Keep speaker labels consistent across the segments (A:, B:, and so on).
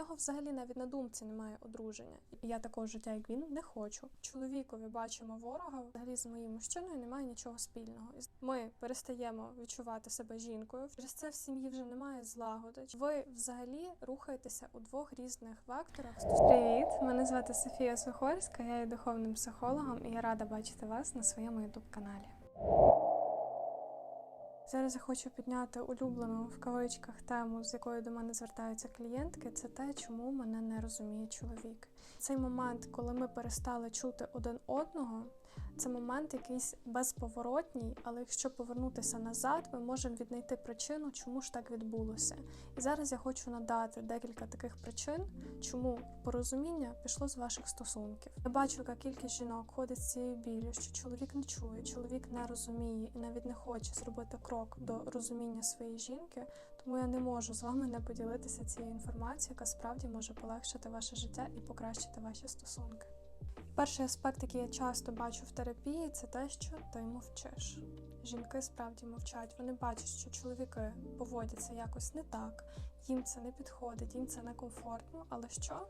A: нього взагалі навіть на думці немає одруження. Я такого життя, як він, не хочу. Чоловікові бачимо ворога. Взагалі з моїм мужчиною немає нічого спільного. Ми перестаємо відчувати себе жінкою. Через це в сім'ї вже немає злагоди. Ви взагалі рухаєтеся у двох різних векторах. Привіт, мене звати Софія Сухорська. Я є духовним психологом, і я рада бачити вас на своєму ютуб каналі. Зараз я хочу підняти улюблену в кавичках тему, з якою до мене звертаються клієнтки. Це те, чому мене не розуміє чоловік. Цей момент, коли ми перестали чути один одного, це момент якийсь безповоротній, але якщо повернутися назад, ми можемо віднайти причину, чому ж так відбулося. І зараз я хочу надати декілька таких причин, чому порозуміння пішло з ваших стосунків. Я бачу, яка кількість жінок ходить з цією біллю, що чоловік не чує, чоловік не розуміє і навіть не хоче зробити крок до розуміння своєї жінки. Тому я не можу з вами не поділитися цією інформацією, яка справді може полегшити ваше життя і покращити ваші стосунки. Перший аспект, який я часто бачу в терапії, це те, що ти мовчиш. Жінки справді мовчать. Вони бачать, що чоловіки поводяться якось не так, їм це не підходить, їм це некомфортно. Але що?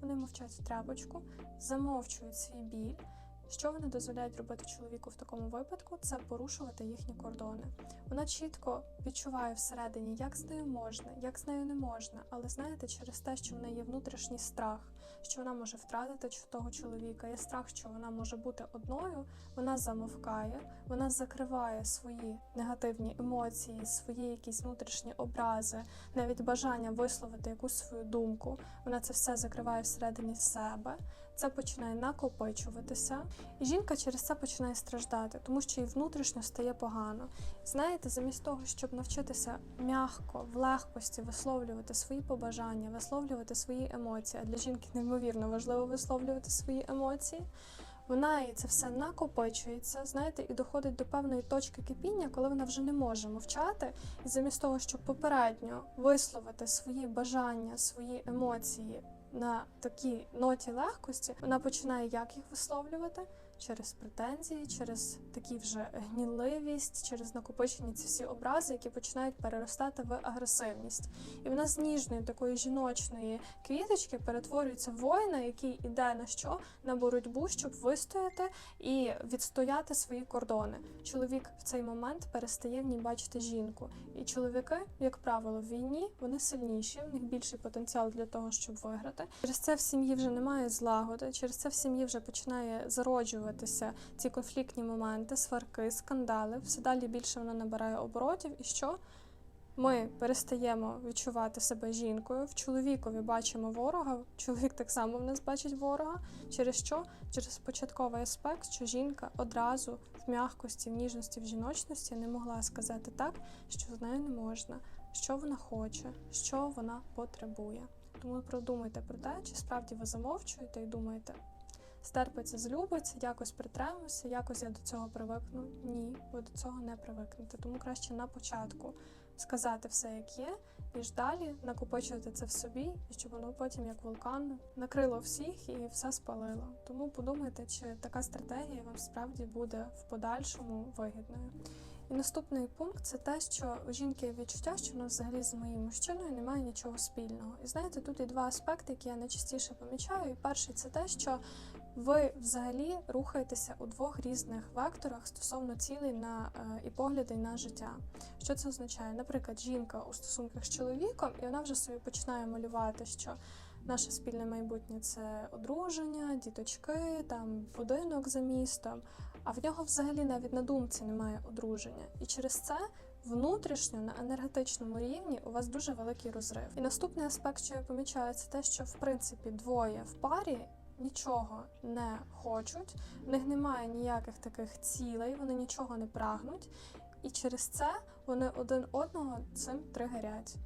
A: Вони мовчать в тряпочку, замовчують свій біль. Що вони дозволяють робити чоловіку в такому випадку, це порушувати їхні кордони. Вона чітко відчуває всередині, як з нею можна, як з нею не можна. Але знаєте, через те, що в неї є внутрішній страх, що вона може втратити того чоловіка, є страх, що вона може бути одною, вона замовкає, вона закриває свої негативні емоції, свої якісь внутрішні образи, навіть бажання висловити якусь свою думку. Вона це все закриває всередині себе. Це починає накопичуватися, і жінка через це починає страждати, тому що їй внутрішньо стає погано. Знаєте, замість того, щоб навчитися м'яко, в легкості висловлювати свої побажання, висловлювати свої емоції, а для жінки неймовірно важливо висловлювати свої емоції. Вона і це все накопичується, знаєте, і доходить до певної точки кипіння, коли вона вже не може мовчати, і замість того, щоб попередньо висловити свої бажання, свої емоції на такій ноті легкості, вона починає як їх висловлювати через претензії, через такі вже гнівливість, через накопичені ці всі образи, які починають переростати в агресивність. І вона з ніжної такої жіночної квіточки перетворюється в воїна, який іде на що? На боротьбу, щоб вистояти і відстояти свої кордони. Чоловік в цей момент перестає в ній бачити жінку. І чоловіки, як правило, в війні вони сильніші, в них більший потенціал для того, щоб виграти. Через це в сім'ї вже немає злагоди, через це в сім'ї вже починає зароджуватися ці конфліктні моменти, сварки, скандали. Все далі більше вона набирає оборотів. І що? Ми перестаємо відчувати себе жінкою. В чоловікові бачимо ворога. Чоловік так само в нас бачить ворога. Через що? Через початковий аспект, що жінка одразу в м'якості, в ніжності, в жіночності не могла сказати так, що з нею не можна, що вона хоче, що вона потребує. Тому продумайте про те, чи справді ви замовчуєте і думаєте. Стерпиться, злюбиться, якось притремуся, якось я до цього привикну. Ні, ви до цього не привикнете. Тому краще на початку сказати все, як є, ніж далі накопичувати це в собі, і щоб воно потім, як вулкан, накрило всіх і все спалило. Тому подумайте, чи така стратегія вам справді буде в подальшому вигідною. І наступний пункт це те, що у жінки відчуття, що вона взагалі з моїм мужчиною немає нічого спільного. І знаєте, тут є два аспекти, які я найчастіше помічаю. І перший це те, що ви взагалі рухаєтеся у двох різних векторах стосовно цілей на е, і поглядей на життя. Що це означає? Наприклад, жінка у стосунках з чоловіком, і вона вже собі починає малювати, що наше спільне майбутнє це одруження, діточки, там будинок за містом. А в нього взагалі навіть на думці немає одруження. І через це внутрішньо на енергетичному рівні у вас дуже великий розрив. І наступний аспект, що я помічаю, це те, що в принципі двоє в парі. Нічого не хочуть, в них немає ніяких таких цілей, вони нічого не прагнуть, і через це вони один одного цим тригерять.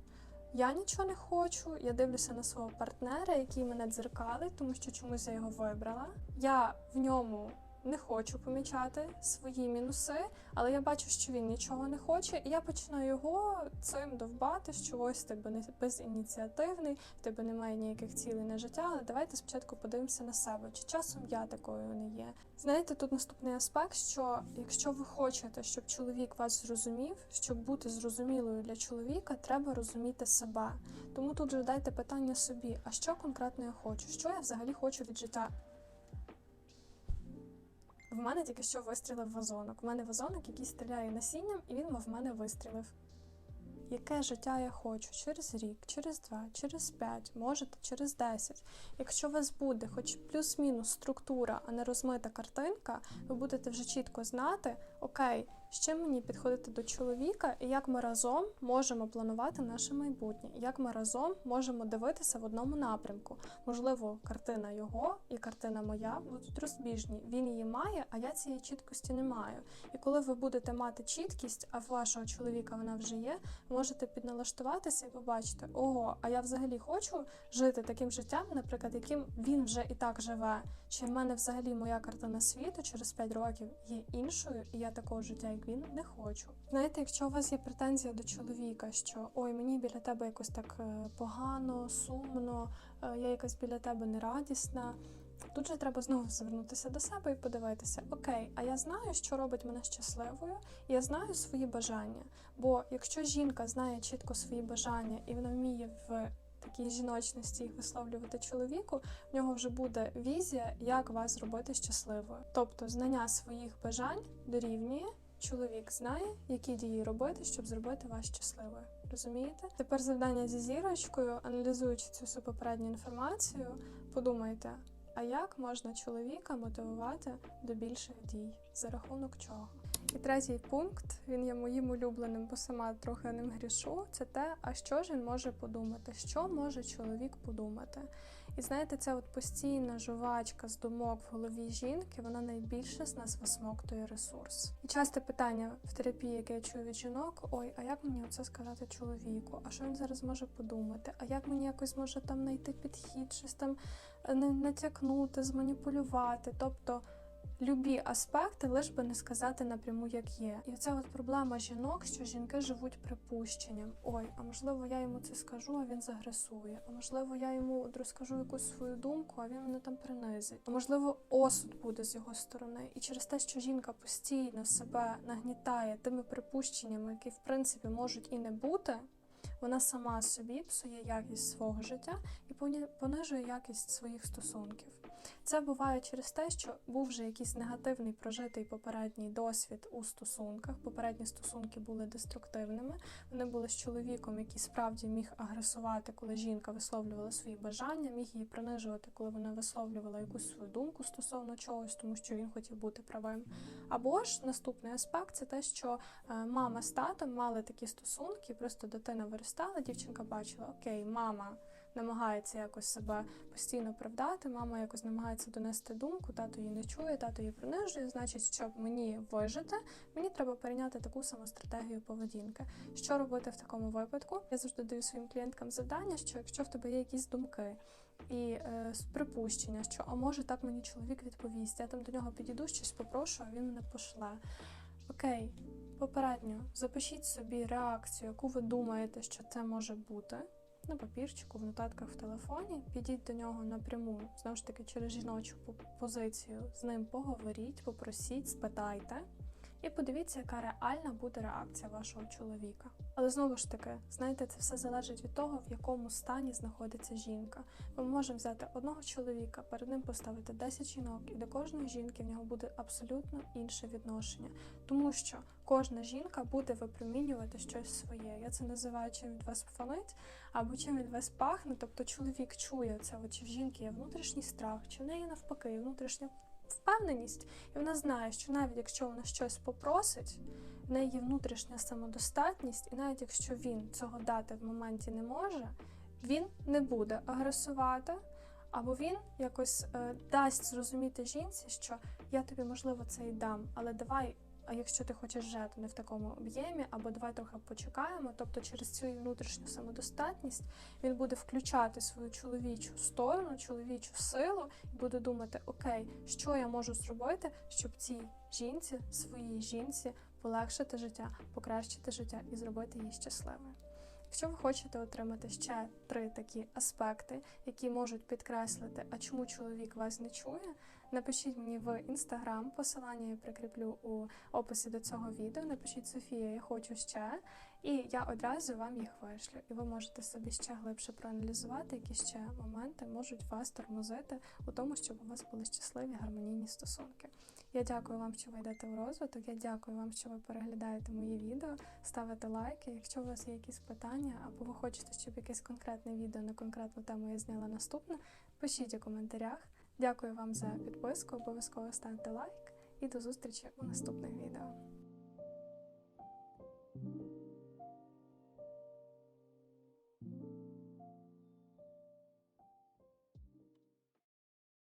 A: Я нічого не хочу, я дивлюся на свого партнера, який мене дзеркалить, тому що чомусь я його вибрала. Я в ньому не хочу помічати свої мінуси, але я бачу, що він нічого не хоче, і я починаю його цим довбати, що ось тебе не безініціативний, в тебе немає ніяких цілей на життя. Але давайте спочатку подивимося на себе. Чи часом я такою не є? Знаєте, тут наступний аспект, що якщо ви хочете, щоб чоловік вас зрозумів, щоб бути зрозумілою для чоловіка, треба розуміти себе. Тому тут же питання собі: а що конкретно я хочу? Що я взагалі хочу від життя? В мене тільки що вистрілив вазонок. У мене вазонок, який стріляє насінням, і він в мене вистрілив. Яке життя я хочу через рік, через два, через п'ять, можете через десять. Якщо у вас буде хоч плюс-мінус структура, а не розмита картинка, ви будете вже чітко знати, окей, з чим мені підходити до чоловіка, і як ми разом можемо планувати наше майбутнє, як ми разом можемо дивитися в одному напрямку. Можливо, картина його і картина моя будуть розбіжні. Він її має, а я цієї чіткості не маю. І коли ви будете мати чіткість, а в вашого чоловіка вона вже є, можете підналаштуватися і побачити, ого, а я взагалі хочу жити таким життям, наприклад, яким він вже і так живе. Чи в мене взагалі моя картина світу через 5 років є іншою, і я такого життя, як він, не хочу. Знаєте, якщо у вас є претензія до чоловіка, що ой, мені біля тебе якось так е, погано, сумно, е, я якась біля тебе нерадісна. Тут же треба знову звернутися до себе і подивитися: окей, а я знаю, що робить мене щасливою, я знаю свої бажання. Бо якщо жінка знає чітко свої бажання і вона вміє в такій жіночності їх висловлювати чоловіку, в нього вже буде візія, як вас зробити щасливою. Тобто знання своїх бажань дорівнює. Чоловік знає, які дії робити, щоб зробити вас щасливою. Розумієте? Тепер завдання зі зірочкою, аналізуючи цю всю попередню інформацію, подумайте, а як можна чоловіка мотивувати до більших дій? За рахунок чого? І третій пункт, він є моїм улюбленим, бо сама трохи ним грішу. Це те, а що ж він може подумати? Що може чоловік подумати? І знаєте, це от постійна жувачка з думок в голові жінки, вона найбільше з нас висмоктує ресурс. І часте питання в терапії, яке я чую від жінок: ой, а як мені це сказати чоловіку? А що він зараз може подумати? А як мені якось може там знайти підхід, щось там е, натякнути, зманіпулювати? Тобто. Любі аспекти, лиш би не сказати напряму, як є. І це от проблема жінок, що жінки живуть припущенням. Ой, а можливо, я йому це скажу, а він загресує. А можливо, я йому розкажу якусь свою думку, а він мене там принизить. А можливо, осуд буде з його сторони. І через те, що жінка постійно себе нагнітає тими припущеннями, які в принципі можуть і не бути. Вона сама собі псує якість свого життя і понижує якість своїх стосунків. Це буває через те, що був вже якийсь негативний прожитий попередній досвід у стосунках. Попередні стосунки були деструктивними. Вони були з чоловіком, який справді міг агресувати, коли жінка висловлювала свої бажання, міг її принижувати, коли вона висловлювала якусь свою думку стосовно чогось, тому що він хотів бути правим. Або ж наступний аспект це те, що е, мама з татом мали такі стосунки, просто дитина виростала, дівчинка бачила, окей, мама намагається якось себе постійно правдати, мама якось намагається донести думку, тато її не чує, тато її принижує. Значить, щоб мені вижити, мені треба перейняти таку саму стратегію поведінки. Що робити в такому випадку? Я завжди даю своїм клієнткам завдання, що якщо в тебе є якісь думки. І е, припущення, що а може так мені чоловік відповість, я там до нього підійду, щось попрошу, а він мене пошле. Окей, попередньо запишіть собі реакцію, яку ви думаєте, що це може бути. На папірчику, в нотатках в телефоні, підіть до нього напряму, знову ж таки, через жіночу позицію. З ним поговоріть, попросіть, спитайте. І подивіться, яка реальна буде реакція вашого чоловіка. Але знову ж таки, знаєте, це все залежить від того, в якому стані знаходиться жінка. Ми можемо взяти одного чоловіка, перед ним поставити 10 жінок, і до кожної жінки в нього буде абсолютно інше відношення, тому що кожна жінка буде випромінювати щось своє. Я це називаю чим від вас фонить, або чим від вас пахне. Тобто чоловік чує це, чи в жінки є внутрішній страх, чи в неї навпаки внутрішня впевненість, і вона знає, що навіть якщо вона щось попросить, в неї внутрішня самодостатність, і навіть якщо він цього дати в моменті не може, він не буде агресувати, або він якось е, дасть зрозуміти жінці, що я тобі можливо це і дам, але давай а якщо ти хочеш вже, не в такому об'ємі, або давай трохи почекаємо. Тобто, через цю внутрішню самодостатність він буде включати свою чоловічу сторону, чоловічу силу, і буде думати: Окей, що я можу зробити, щоб цій жінці, своїй жінці, полегшити життя, покращити життя і зробити її щасливою. Якщо ви хочете отримати ще три такі аспекти, які можуть підкреслити, а чому чоловік вас не чує, напишіть мені в інстаграм, посилання я прикріплю у описі до цього відео. Напишіть Софія, я хочу ще, і я одразу вам їх вишлю. І ви можете собі ще глибше проаналізувати, які ще моменти можуть вас тормозити у тому, щоб у вас були щасливі гармонійні стосунки. Я дякую вам, що ви йдете в розвиток. Я дякую вам, що ви переглядаєте мої відео, ставите лайки. Якщо у вас є якісь питання, або ви хочете, щоб якесь конкретне відео на конкретну тему я зняла наступне, пишіть у коментарях. Дякую вам за підписку, обов'язково ставте лайк і до зустрічі у наступних відео.